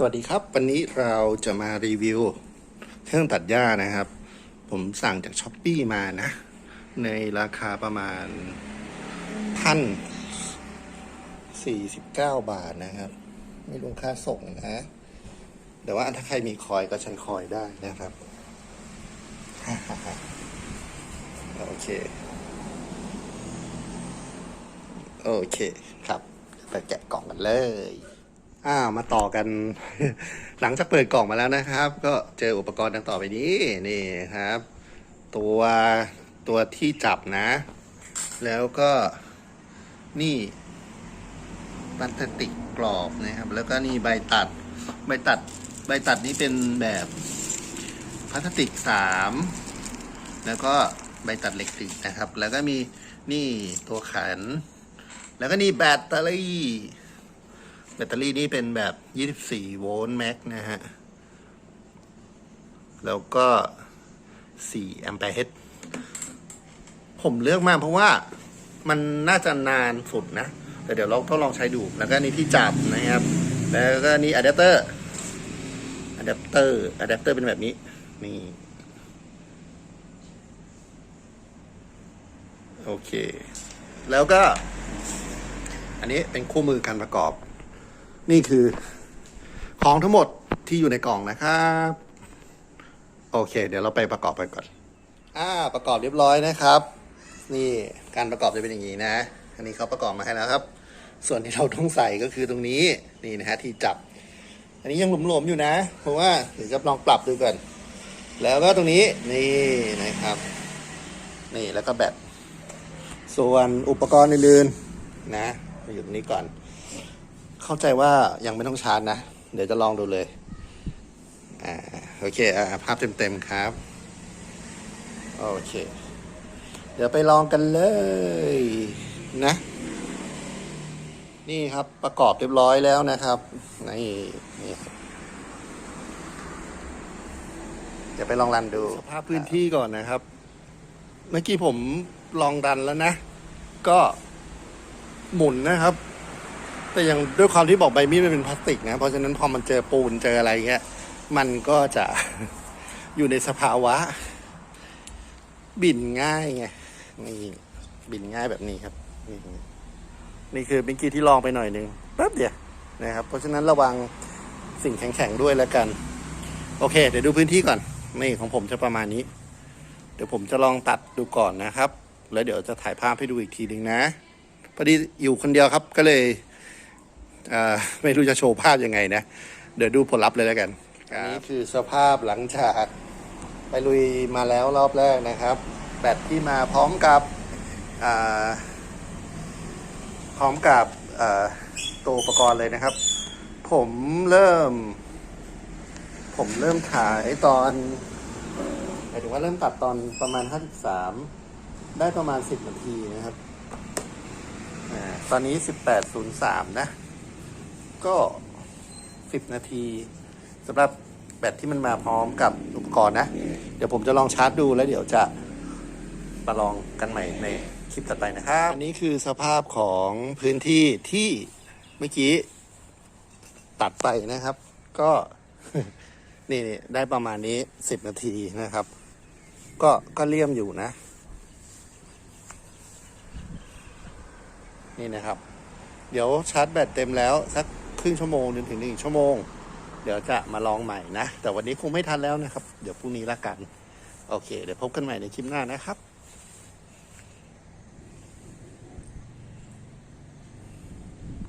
สวัสดีครับ วันนี้เราจะมารีวิว เครื่องตัดหญ้านะครับ ผมสั่งจากช้อปปีมานะ ในราคาประมาณพันสี่สิบเก้าบาทนะครับ ไม่รวมค่าส่งนะ แต่ว่าถ้าใครมีคอยก็ใชันคอยได้นะครับ โอเค โอเคครับไปแกะกล่องกันเลย อ้าวมาต่อกัน หลังจากเปิดกล่องมาแล้วนะครับ ก็เจออุปกรณ์ดังต่อไปนี้นี่ครับ ตัวตัวที่จับนะ แล้วก็นี่พลาสติกกรอบนะครับ แล้วก็นี่ใบตัด ใบตัด ใบตัดนี้เป็นแบบพลาสติกสามแล้วก็ใบตัดเหล็กติดนะครับ แล้วก็มีนี่ตัวขัน แล้วก็นี่แบตเตอรี่ แบตเตอรี่นี่เป็นแบบ 24 โวลต์แม็กนะฮะ แล้วก็ 4 แอมแปร์เฮดผมเลือกมาเพราะว่ามันน่าจะนานสุดนะ แต่เดี๋ยวเราต้องลองใช้ดู แล้วก็นี่ที่จับนะครับ แล้วก็นี่อะแดปเตอร์อะแดปเตอร์อะแดปเตอร์เป็นแบบนี้ นี่โอเค แล้วก็ อันนี้เป็นคู่มือการประกอบ นี่คือ ของทั้งหมดที่อยู่ในกล่องนะครับ โอเค เดี๋ยวเราไปประกอบไปก่อน อ่า ประกอบเรียบร้อยนะครับ นี่การประกอบจะเป็นอย่างนี้นะ อันนี้เขาประกอบมาให้แล้วครับ ส่วนที่เราต้องใส่ก็คือตรงนี้ นี่นะฮะที่จับ อันนี้ยังหลวมๆอยู่นะ เพราะว่าเดี๋ยวจะลองปรับดูก่อน แล้วก็ตรงนี้ นี่นะครับ นี่แล้วก็แบตส่วนอุปกรณ์อื่นๆนะมาอยู่ตรงนี้ก่อน เข้าใจว่ายังไม่ต้องชาร์จนะ เดี๋ยวจะลองดูเลย อ่า โอเค อ่า ภาพเต็มๆครับ โอเค เดี๋ยวไปลองกันเลยนะ นี่ครับประกอบเรียบร้อยแล้วนะครับ นี่นี่เดี๋ยวไปลองรันดูสภาพพื้นที่ก่อนนะครับ เมื่อกี้ผมลองดันแล้วนะ ก็หมุนนะครับ แต่ยังด้วยความที่บอกใบมีดมันเป็นพลาสติกนะ เพราะฉะนั้นพอมันเจอปูนเจออะไรเงี้ย มันก็จะอยู่ในสภาวะ บินง่ายไงนี่บินง่ายแบบนี้ครับ นี่นี่คือเมื่อกี้ที่ลองไปหน่อยนึงแป๊บเดียวนะครับ เพราะฉะนั้นระวังสิ่งแข็งๆด้วยแล้วกัน โอเค เดี๋ยวดูพื้นที่ก่อนนี่ของผมจะประมาณนี้ เดี๋ยวผมจะลองตัดดูก่อนนะครับ แล้วเดี๋ยวจะถ่ายภาพให้ดูอีกทีหนึ่งนะพอดีอยู่คนเดียวครับก็เลย ไม่รู้จะโชว์ภาพยังไงนะ เดี๋ยวดูผลลัพธ์เลยแล้วกันอันนี้คือสภาพหลังจากไปลุยมาแล้วรอบแรกนะครับ แบตที่มาพร้อมกับพร้อมกับตัวอุปกรณ์เลยนะครับ ผมเริ่ม ผมเริ่มถ่ายตอนหมายถึงว่าเริ่มตัดตอนประมาณ 53 ได้ประมาณ 10 นาทีนะครับอตอนนี้ 18.03 นะ ก็ 10 นาทีสำหรับแบตที่มันมาพร้อมกับอุปกรณ์นะ เดี๋ยวผมจะลองชาร์จดูแล้วเดี๋ยวจะมาลองกันใหม่ในคลิปถัดไปนะครับ อันนี้คือสภาพของพื้นที่ที่เมื่อกี้ตัดไปนะครับ ก็นี่นี่ได้ประมาณนี้สิบนาทีนะครับ ก็ก็เลี่ยมอยู่นะ นี่นะครับ เดี๋ยวชาร์จแบตเต็มแล้วสัก ครึ่งชั่วโมงจนถึงหนึ่งชั่วโมง เดี๋ยวจะมาลองใหม่นะ แต่วันนี้คงไม่ทันแล้วนะครับ เดี๋ยวพรุ่งนี้ละกัน โอเค เดี๋ยวพบกันใหม่ในคลิปหน้านะครับ